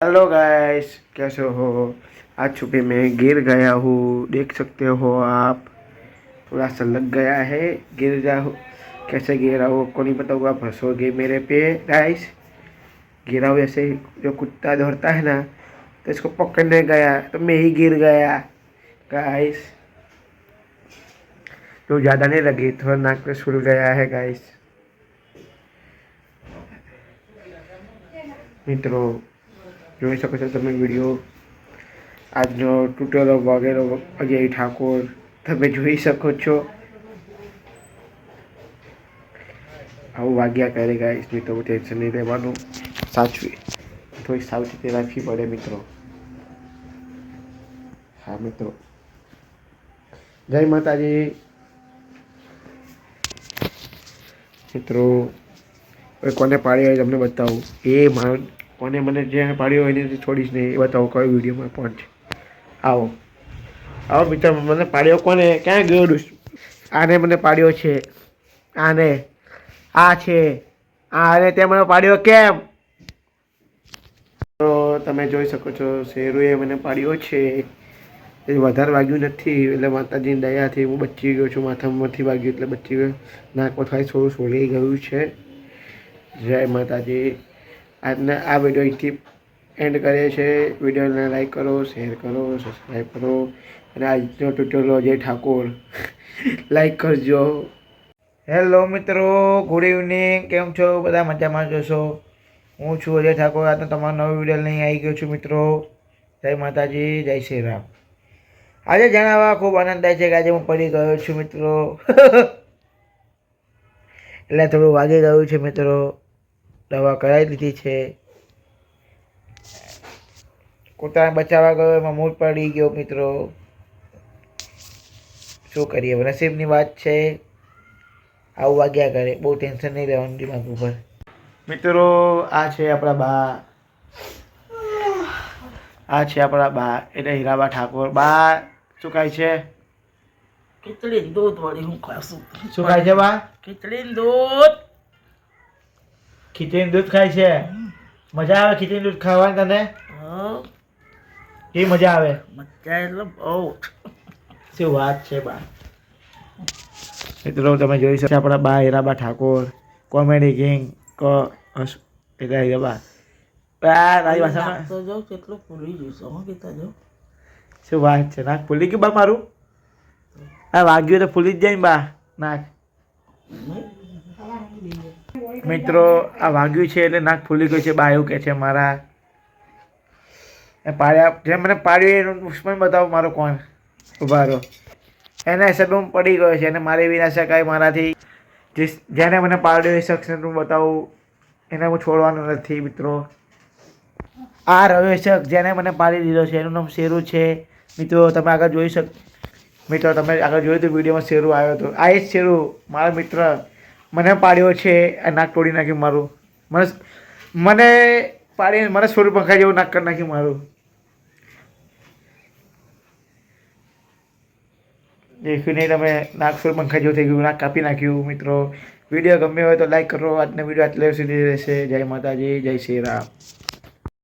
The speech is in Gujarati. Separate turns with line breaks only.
हेलो गाइस, कैसे हो? आज छुपे में गिर गया हूँ, देख सकते हो आप। थोड़ा सा लग गया है, गिर जा हो कैसे गिरा हो को नहीं पता होगा फंसोगे मेरे पे। गाइस, गिरा हुआ ऐसे जो कुत्ता दौड़ता है ना तो इसको पकड़ने गया तो मैं ही गिर गया। गाइस तो ज़्यादा नहीं लगी, थोड़ा नाक पे सुल गया है, गाइस। मित्रों જોઈ શકો છો તમે વીડિયો. આજનો ટ્યુટોરિયલ વગેરે અજય ઠાકોર તમે જોઈ શકો છો. આવું વાગ્યા કરે ગાઈસ મિત્રો ટેન્શન નહીં લેવાનું સાચવી, થોડી સાવચેતી રાખવી પડે મિત્રો. હા મિત્રો. જય માતાજી. મિત્રો કોને પાડી હોય તમને બતાવું. એ મારો કોને મને જે પાડ્યો હોય એને છોડીશ નહીં, એ બતાવો કયો વિડીયોમાં પહોંચ આવો. આવો મિત્ર, મને પાડ્યો કોને? ક્યાં ગયો આને મને પાડ્યો છે. આને. આ છે. આને તે મને પાડ્યો કેમ? તો તમે જોઈ શકો છો, શેરુએ મને પાડ્યો છે. એ વધારે વાગ્યું નથી, એટલે માતાજીની દયાથી હું બચી ગયો છું, માથામાંથી વાગ્યું, એટલે બચી ગયો. નાક થોડી થોડું છોડી ગયું છે. જય માતાજી. આજના આ વીડિયો અહીંથી એન્ડ કરીએ છીએ. વિડીયોને લાઈક કરો, શેર કરો, સબસ્ક્રાઈબ કરો. અને આજનો ટ્યુટોરિયલ અજય ઠાકોર, લાઈક કરજો. હેલો મિત્રો, ગુડ ઇવનિંગ. કેમ છો? બધા મજામાં જશો હું છું અજય ઠાકોર. આજનો તમારો નવો વીડિયો લઈને આવી ગયો છું મિત્રો. જય માતાજી, જય શ્રી રામ. આજે જણાવવા ખૂબ આનંદ થાય છે કે આજે હું પડી ગયો છું મિત્રો. એટલે થોડું વાગી ગયું છે મિત્રો. દવા કરાવી લીધી છે. કૂતરાને બચાવવા ગયો એમાં મૂળ પડી ગયો મિત્રો. શું કરીએ નસીબની વાત છે. આવું વાગ્યા કરે બહુ ટેન્શન નહીં લેવાનું દિમાગ ઉપર. મિત્રો આ છે આપણા બા. આ છે આપણા બા એટલે હીરાબા ઠાકોર. બા શું ખાય છે?
ખીચડી દૂધ વળી હું ખાશું.
શું ખાય છે બા?
ખીચડી દૂધ.
ખીચડીનું દૂધ ખાય છે. મજા આવે ખીચડીનું દૂધ ખાવાની તને? એ મજા આવે?
મજા એટલે બહુ.
શું વાત છે બા. મિત્રો તમે જોઈ શકો આપણા બા હીરાબા ઠાકોર કોમેડી કિંગ કો એટલે હીરાબા. બા તારી ભાષામાં
તો જો કેટલું ભૂલી જઈશું? હું કીધા જો
શું વાત છે? નાક ફૂલી ગયું બા મારું? આ વાગ્યું તો ફૂલી જ જાય બા. નાક મિત્રો, આ વાગ્યું છે એટલે નાક ફૂલી ગયું છે. બા એવું કે છે, મારા પાડ્યા, જે મને પાડ્યું એનું દુશ્મન બતાવો મારો કોણ. ઊભા રહો. એના હિસાબે પડી ગયો છે અને મારી વિના શકાય મારાથી. જે જેને મને પાડ્યો એ શખ્સને હું બતાવું, એને હું છોડવાનો નથી, મિત્રો. આ રવે શખ જેને મને પાડી દીધો છે, એનું નામ શેરુ છે. મિત્રો, તમે આગળ જોઈ શક મિત્રો, તમે આગળ જોયું તો વિડીયોમાં શેરુ આવ્યો હતો આ જ શેરુ, મારા મિત્ર. મને પાડ્યો છે આ નાક તોડી નાખ્યું મારું. મને મને પાડીને મને સોળ પંખા જેવું નાક કરી નાખ્યું મારું. દેખ્યું નહીં તમે, નાક પંખા જેવું થઈ ગયું, નાક કાપી નાખ્યું, મિત્રો. વીડિયો ગમ્યો હોય તો લાઈક કરો, આજનો વીડિયો આટલે સુધી રહેશે. જય માતાજી, જય શ્રી રામ.